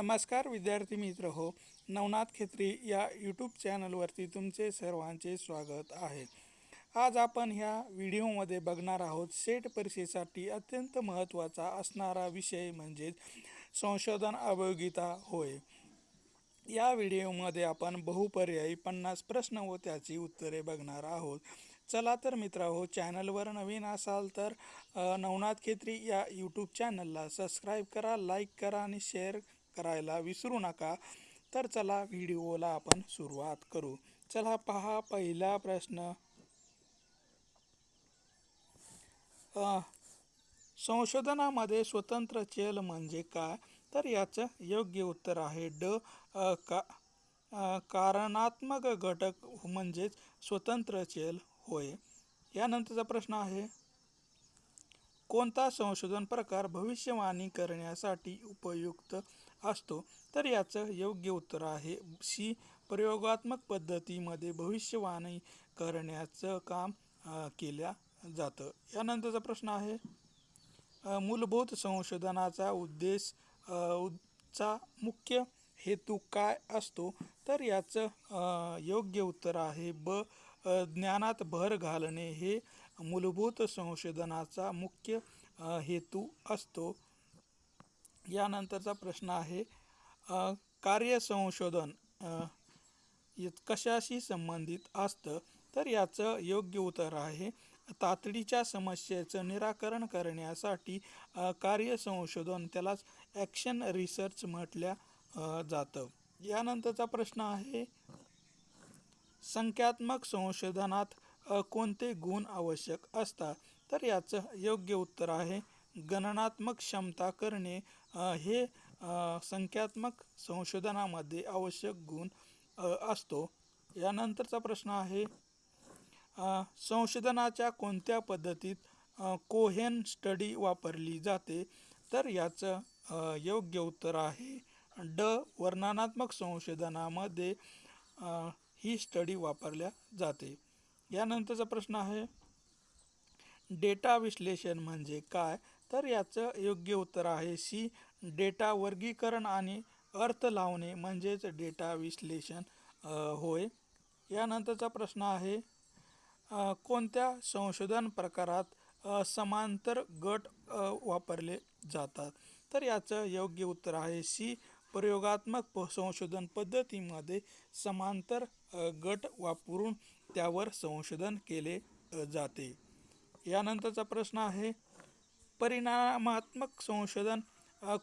नमस्कार विद्यार्थी मित्र हो नवनाथ खेत्री या यूट्यूब चॅनलवरती तुमचे सर्वांचे स्वागत आहे. आज आपण ह्या व्हिडिओमध्ये बघणार आहोत सेट परीक्षेसाठी अत्यंत महत्त्वाचा असणारा विषय म्हणजेच संशोधन अभियोगिता होय. या व्हिडिओमध्ये आपण बहुपर्यायी पन्नास प्रश्न व त्याची उत्तरे बघणार आहोत. चला तर मित्र हो चॅनलवर नवीन असाल तर नवनाथ खेत्री या यूट्यूब चॅनलला सबस्क्राईब करा लाईक करा आणि शेअर करायला विसरू नका. तर चला व्हिडिओला आपण सुरुवात करू. चला पहा पहिला प्रश्न. संशोधनामध्ये स्वतंत्र चल म्हणजे काय? तर याचं योग्य उत्तर आहे ड का कारणात्मक घटक म्हणजेच स्वतंत्र चल होय. यानंतरचा प्रश्न आहे. कोणता संशोधन प्रकार भविष्यवाणी करण्यासाठी उपयुक्त असतो? तर याचं योग्य उत्तर आहे सी प्रयोगात्मक पद्धतीमध्ये भविष्यवाणी करण्याचं काम केल्या जातं. यानंतरचा प्रश्न आहे मूलभूत संशोधनाचा उद्देश चा मुख्य हेतू काय असतो? तर याचं योग्य उत्तर आहे ब ज्ञानात भर घालणे. हे मूलभूत संशोधनाचा मुख्य हेतू असतो. यानंतरचा प्रश्न आहे कार्य कार्यसंशोधन कशाशी संबंधित असतं? तर याचं योग्य उत्तर आहे तातडीच्या समस्येचं निराकरण करण्यासाठी कार्य कार्यसंशोधन त्यालाच ॲक्शन रिसर्च म्हटल्या जातं. यानंतरचा प्रश्न आहे संख्यात्मक संशोधनात कोणते गुण आवश्यक असतात? तर याचं योग्य उत्तर आहे गणनात्मक क्षमता करणे. हे संख्यात्मक संशोधनामध्ये आवश्यक गुण असतो. यानंतरचा प्रश्न आहे संशोधनाच्या कोणत्या पद्धतीत कोहेन स्टडी वापरली जाते? तर याचं योग्य उत्तर आहे ड वर्णनात्मक संशोधनामध्ये ही स्टडी वापरल्या जाते. यानंतरचा प्रश्न आहे डेटा विश्लेषण म्हणजे काय? तर याचं योग्य उत्तर आहे सी डेटा वर्गीकरण आणि अर्थ लावणे म्हणजेच डेटा विश्लेषण होय. यानंतरचा प्रश्न आहे कोणत्या संशोधन प्रकारात समांतर गट वापरले जातात? तर याचं योग्य उत्तर आहे सी प्रयोगात्मक प संशोधन पद्धतीमध्ये समांतर गट वापरून त्यावर संशोधन केले जाते. यानंतरचा प्रश्न आहे परिणामात्मक संशोधन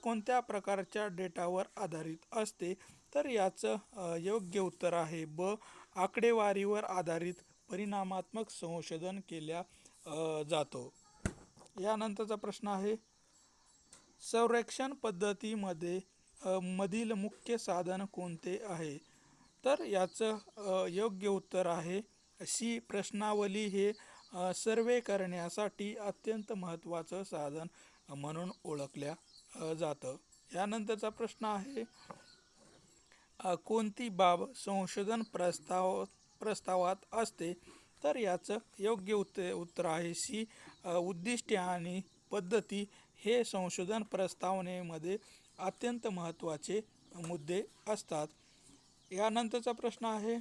कोणत्या प्रकारच्या डेटावर आधारित असते? तर याचं योग्य उत्तर आहे ब आकडेवारीवर आधारित परिणामात्मक संशोधन केल्या जातो. यानंतरचा प्रश्न आहे संरक्षण पद्धतीमध्ये मधील मुख्य साधन कोणते आहे? तर याचं योग्य उत्तर आहे. सी प्रश्नावली हे सर्वे करण्यासाठी अत्यंत महत्त्वाचं साधन म्हणून ओळखल्या जातं. यानंतरचा प्रश्न आहे कोणती बाब संशोधन प्रस्ताव प्रस्तावात असते? तर याचं योग्य उत्त उत्तर आहे सी उद्दिष्टे आणि पद्धती हे संशोधन प्रस्तावनेमध्ये अत्यंत महत्त्वाचे मुद्दे असतात. यानंतरचा प्रश्न आहे.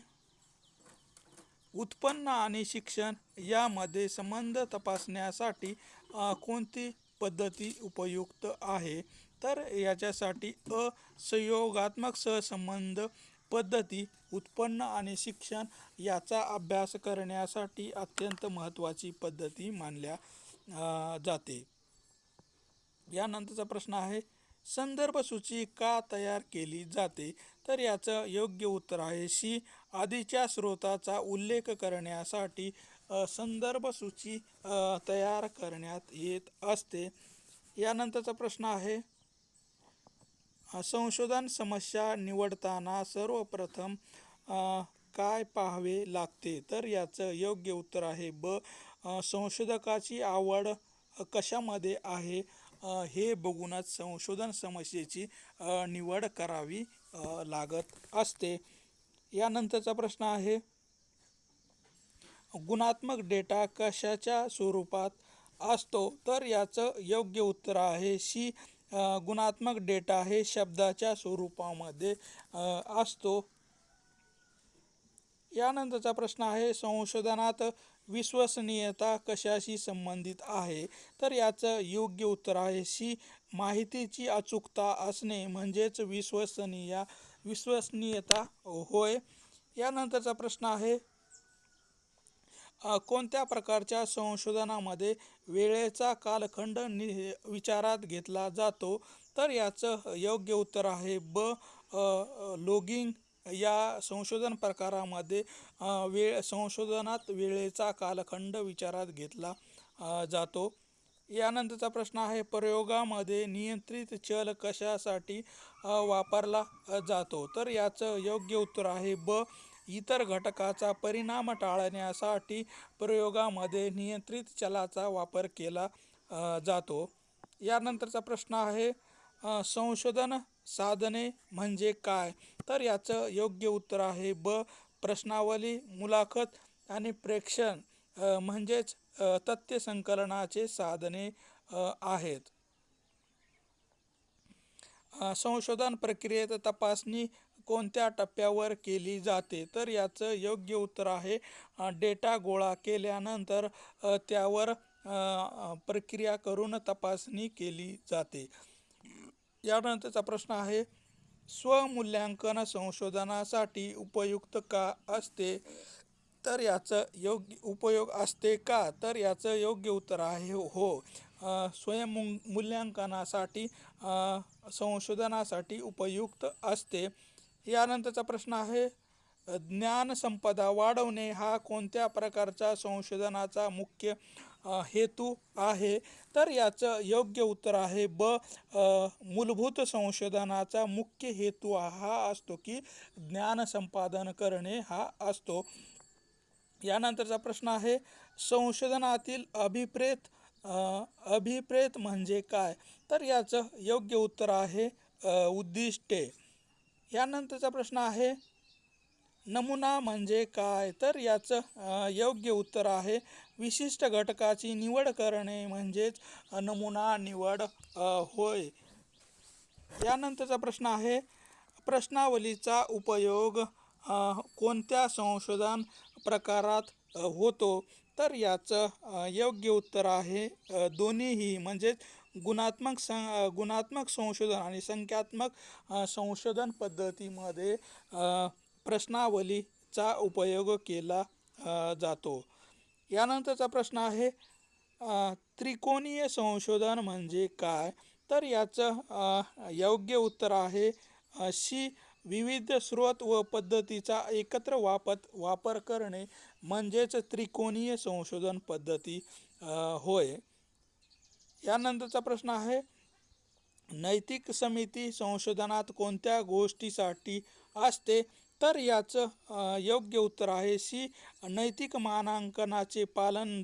उत्पन्न आणि शिक्षण यामध्ये संबंध तपासण्यासाठी कोणती पद्धती उपयुक्त आहे? तर याच्यासाठी असंयोगात्मक सहसंबंध पद्धती उत्पन्न आणि शिक्षण याचा अभ्यास करण्यासाठी अत्यंत महत्त्वाची पद्धती मानल्या जाते. यानंतरचा प्रश्न आहे. संदर्भ सूची का तयार केली जाते? तर याचं योग्य उत्तर आहे शी आधीच्या स्रोताचा उल्लेख करण्यासाठी संदर्भ सूची तयार करण्यात येत असते. यानंतरचा प्रश्न आहे संशोधन समस्या निवडताना सर्वप्रथम काय पाहावे लागते? तर याचं योग्य उत्तर आहे ब संशोधकाची आवड कशामध्ये आहे? हे बघूनच संशोधन समस्येची निवड करावी लागत असते. यानंतरचा प्रश्न आहे गुणात्मक डेटा कशाच्या स्वरूपात असतो? तर याचं योग्य उत्तर आहे सी गुणात्मक डेटा हे शब्दाच्या स्वरूपामध्ये असतो. यानंतरचा प्रश्न आहे संशोधनात विश्वसनीयता कशाशी संबंधित आहे? तर याचं योग्य उत्तर आहे शी. माहितीची अचूकता असणे म्हणजेच विश्वसनीय विश्वसनीयता होय. यानंतरचा प्रश्न आहे कोणत्या प्रकारच्या संशोधनामध्ये वेळेचा कालखंड नि विचारात घेतला जातो? तर याचं योग्य उत्तर आहे ब लोगिंग या संशोधन प्रकारामध्ये वेळ संशोधनात वेळेचा कालखंड विचारात घेतला जातो. यानंतरचा प्रश्न आहे प्रयोगामध्ये नियंत्रित चल कशासाठी वापरला जातो? तर याचं योग्य उत्तर आहे ब इतर घटकाचा परिणाम टाळण्यासाठी प्रयोगामध्ये नियंत्रित चलाचा वापर केला जातो. यानंतरचा प्रश्न आहे संशोधन साधने म्हणजे काय? तर याचं योग्य उत्तर आहे ब प्रश्नावली मुलाखत आणि प्रेक्षण म्हणजेच तथ्य संकलनाचे साधने आहेत. संशोधन प्रक्रियेत तपासणी कोणत्या टप्प्यावर केली जाते? तर याचं योग्य उत्तर आहे डेटा गोळा केल्यानंतर त्यावर प्रक्रिया करून तपासणी केली जाते. यानंतरचा प्रश्न आहे स्वमूल्यांकन संशोधनासाठी उपयुक्त का असते? तर याचं योग्य उपयोग असते का? तर याचं योग्य उत्तर आहे हो. अ, स्वयं मूल्यांकनासाठी संशोधनासाठी उपयुक्त असते. यानंतरचा प्रश्न आहे ज्ञानसंपदा वाढवणे हा कोणत्या प्रकारचा संशोधनाचा मुख्य हेतू आहे. तर याचं योग्य उत्तर आहे ब मूलभूत संशोधनाचा मुख्य हेतू हा असतो की ज्ञान संपादन करणे हा असतो. यानंतरचा प्रश्न आहे संशोधनातील अभिप्रेत अभिप्रेत म्हणजे काय? तर याचं योग्य उत्तर आहे उद्दिष्टे. यानंतरचा प्रश्न आहे नमुना म्हणजे काय? तर याचं योग्य उत्तर आहे विशिष्ट घटकाची निवड करणे म्हणजेच नमुना निवड होय. यानंतरचा प्रश्न आहे प्रश्नावलीचा उपयोग कोणत्या संशोधन प्रकारात होतो? तर याचं योग्य उत्तर आहे दोन्हीही म्हणजेच गुणात्मक सं गुणात्मक संशोधन आणि संख्यात्मक संशोधन पद्धतीमध्ये प्रश्नावलीचा उपयोग केला जातो. यानंतरचा प्रश्न आहे त्रिकोणीय संशोधन म्हणजे काय? तर याचं योग्य उत्तर आहे अशी शी विविध स्रोत व पद्धतीचा एकत्र वापत वापर करणे म्हणजेच त्रिकोणीय संशोधन पद्धती होय. यानंतरचा प्रश्न आहे नैतिक समिती संशोधनात कोणत्या गोष्टीसाठी असते? तर याचं योग्य उत्तर आहे सी. नैतिक मानांकनाचे पालन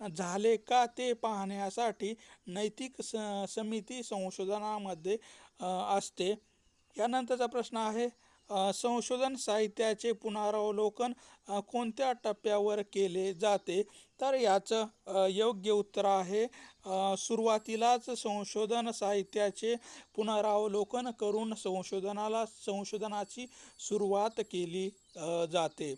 झाले का ते पाहण्यासाठी नैतिक स समिती संशोधनामध्ये असते. यानंतरचा प्रश्न आहे संशोधन साहित्याचे पुनरावलोकन कोणत्या टप्प्यावर केले जाते? तर याचं योग्य उत्तर आहे सुरुवातीलाच संशोधन साहित्याचे पुनरावलोकन करून संशोधनाला संशोधनाची सुरुवात केली जाते.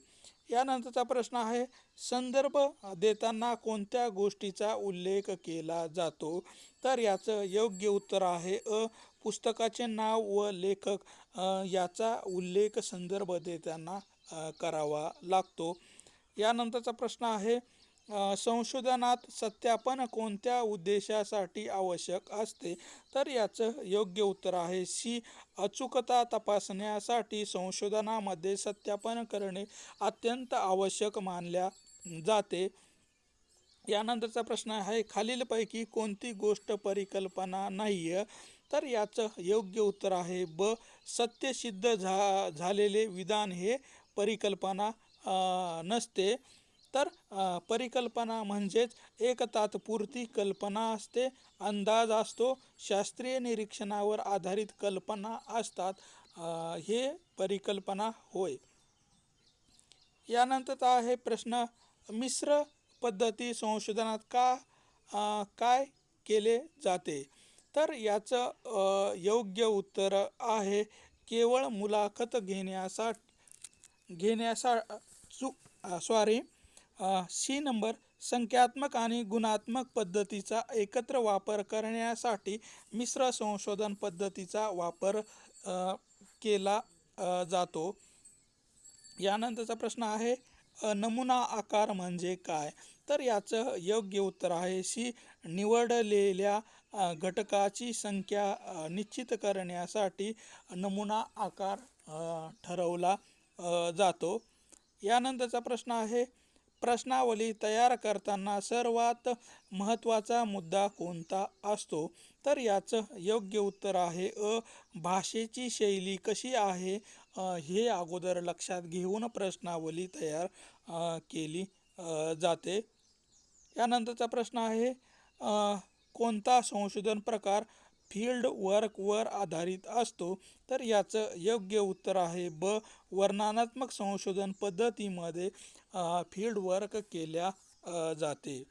यानंतरचा प्रश्न आहे संदर्भ देताना कोणत्या गोष्टीचा उल्लेख केला जातो? तर याचं योग्य उत्तर आहे अ पुस्तकाचे नाव व लेखक याचा उल्लेख संदर्भ देताना करावा लागतो. यानंतरचा प्रश्न आहे संशोधनात सत्यापन कोणत्या उद्देशासाठी आवश्यक असते? तर याचं योग्य उत्तर आहे सी. अचूकता तपासण्यासाठी संशोधनामध्ये सत्यापन करणे अत्यंत आवश्यक मानल्या जाते. यानंतरचा प्रश्न आहे खालीलपैकी कोणती गोष्ट परिकल्पना नाही आहे तर याचं योग्य उत्तर आहे ब. सत्यसिद्ध झा झालेले विधान हे परिकल्पना नसते. तर परिकल्पना म्हणजेच एक तात्पुरती कल्पना असते. अंदाज असतो. शास्त्रीय निरीक्षणावर आधारित कल्पना असतात. हे परिकल्पना होय. यानंतरचा आहे प्रश्न मिश्र पद्धती संशोधनात का काय केले जाते? तर याचं योग्य उत्तर आहे केवळ मुलाखत घेण्यासा घेण्यासा चु सॉरी सी नंबर संख्यात्मक आणि गुणात्मक पद्धतीचा एकत्र वापर करण्यासाठी मिश्र संशोधन पद्धतीचा वापर केला जातो. यानंतरचा प्रश्न आहे नमुना आकार म्हणजे काय? तर याचं योग्य उत्तर आहे सी निवडलेल्या घटकाची संख्या निश्चित करण्यासाठी नमुना आकार ठरवला जातो. यानंतरचा प्रश्न आहे प्रश्नावली तयार करताना सर्वात महत्त्वाचा मुद्दा कोणता असतो? तर याचं योग्य उत्तर आहे अ भाषेची शैली कशी आहे? हे अगोदर लक्षात घेऊन प्रश्नावली तयार केली जाते. यानंतरचा प्रश्न आहे कोणता संशोधन प्रकार फील्ड वर्कवर आधारित असतो? तर याचं योग्य उत्तर आहे ब वर्णनात्मक संशोधन पद्धतीमध्ये फील्ड वर्क केल्या जाते.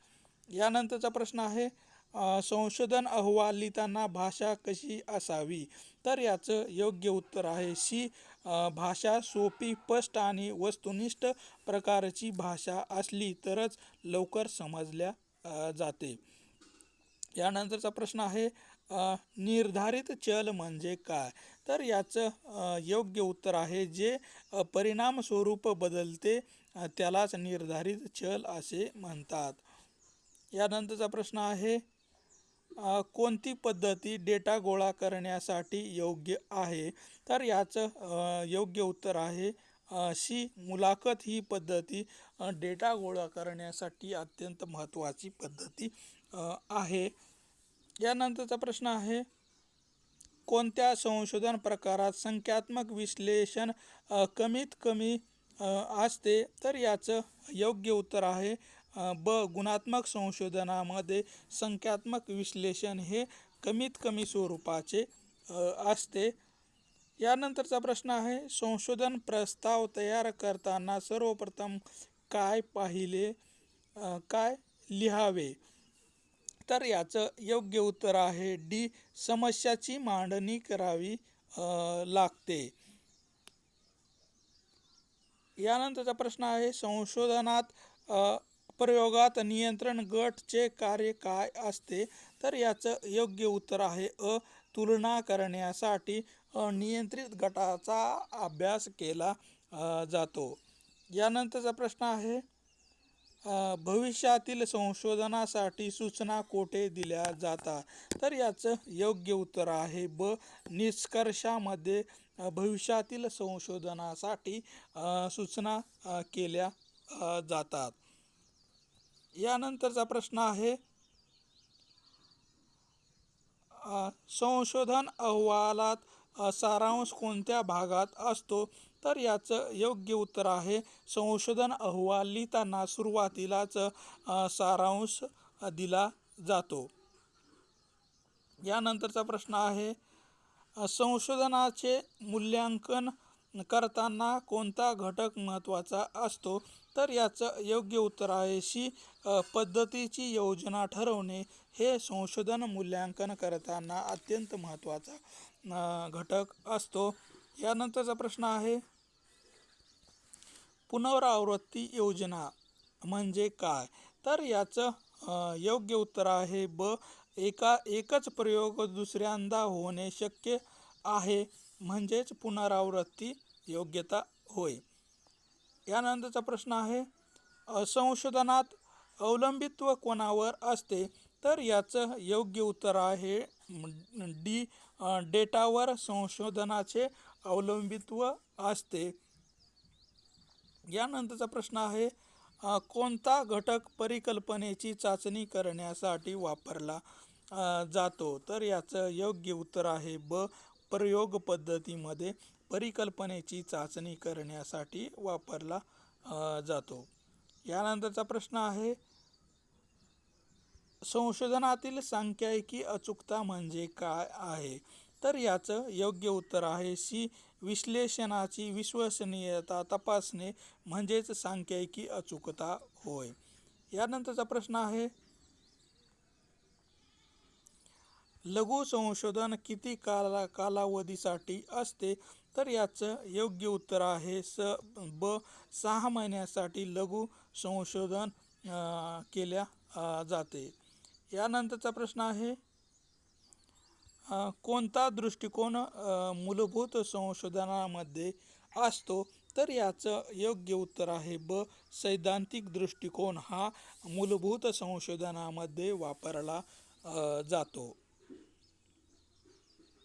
यानंतरचा प्रश्न आहे संशोधन अहवाल लिहिताना भाषा कशी असावी? तर याचं योग्य उत्तर आहे सी भाषा सोपी स्पष्ट आणि वस्तुनिष्ठ प्रकारची भाषा असली तरच लवकर समजल्या जाते. यानंतरचा प्रश्न आहे निर्धारित चल म्हणजे काय? तर याचं योग्य उत्तर आहे जे परिणामस्वरूप परिणाम स्वरूप बदलते त्यालाच निर्धारित चल असे म्हणतात. यानंतरचा प्रश्न आहे कोणती पद्धती डेटा गोळा करण्यासाठी योग्य आहे? तर याचं योग्य उत्तर आहे अ, सी मुलाखत ही पद्धती डेटा गोळा करण्यासाठी अत्यंत महत्त्वाची पद्धती आहे. यानंतरचा प्रश्न आहे कोणत्या संशोधन प्रकारात संख्यात्मक विश्लेषण कमीत कमी असते. तर याचं योग्य उत्तर आहे ब गुणात्मक संशोधनामध्ये संख्यात्मक विश्लेषण हे कमीत कमी स्वरूपाचे असते. यानंतरचा प्रश्न आहे संशोधन प्रस्ताव तयार करताना सर्वप्रथम काय पाहिले काय लिहावे? तर याचं योग्य उत्तर आहे डी समस्याची मांडणी करावी लागते. यानंतरचा प्रश्न आहे संशोधनात प्रयोगात नियंत्रण गटचे कार्य काय असते? तर याचं योग्य उत्तर आहे अ तुलना करण्यासाठी नियंत्रित गटाचा अभ्यास केला जातो. यानंतरचा प्रश्न आहे भविष्यातील संशोधनासाठी सूचना कोठे दिल्या जातात? तर याचं योग्य उत्तर आहे ब निष्कर्षामध्ये भविष्यातील संशोधनासाठी सूचना केल्या जातात. यानंतरचा प्रश्न आहे संशोधन अहवालात सारांश कोणत्या भागात असतो? तर याचं योग्य उत्तर आहे संशोधन अहवाल लिहिताना सुरुवातीलाच सारांश दिला जातो. यानंतरचा प्रश्न आहे संशोधनाचे मूल्यांकन करताना कोणता घटक महत्त्वाचा असतो तर याचं योग्य उत्तर आहे शी पद्धतीची योजना ठरवणे. हे संशोधन मूल्यांकन करताना अत्यंत महत्त्वाचा घटक असतो. यानंतरचा प्रश्न आहे पुनरावृत्ती योजना म्हणजे काय? तर याचं योग्य उत्तर आहे ब एका एकच प्रयोग दुसऱ्यांदा होणे शक्य आहे म्हणजेच पुनरावृत्ती योग्यता होय. यानंतरचा प्रश्न आहे संशोधनात अवलंबित्व कोणावर असते? तर याचं योग्य उत्तर आहे डी डेटावर संशोधनाचे अवलंबित्व असते. यानंतरचा प्रश्न आहे कोणता घटक परिकल्पनेची चाचणी करण्यासाठी वापरला जातो. तर याचं योग्य उत्तर आहे ब प्रयोग पद्धतीमध्ये परिकल्पनेची चाचणी करण्यासाठी वापरला जातो. यानंतरचा प्रश्न आहे संशोधनातील सांख्यिकी अचूकता म्हणजे काय आहे? तर याचं योग्य उत्तर आहे सी विश्लेषणाची विश्वसनीयता तपासणे म्हणजेच सांख्यिकी अचूकता होय. यानंतरचा प्रश्न आहे लघु संशोधन किती काला कालावधीसाठी असते? तर याचं योग्य उत्तर आहे स ब सहा महिन्यासाठी लघु संशोधन केल्या जाते. यानंतरचा प्रश्न आहे कोणता दृष्टिकोन मूलभूत संशोधनामध्ये असतो? तर याचं योग्य उत्तर आहे ब सैद्धांतिक दृष्टिकोन हा मूलभूत संशोधनामध्ये वापरला जातो.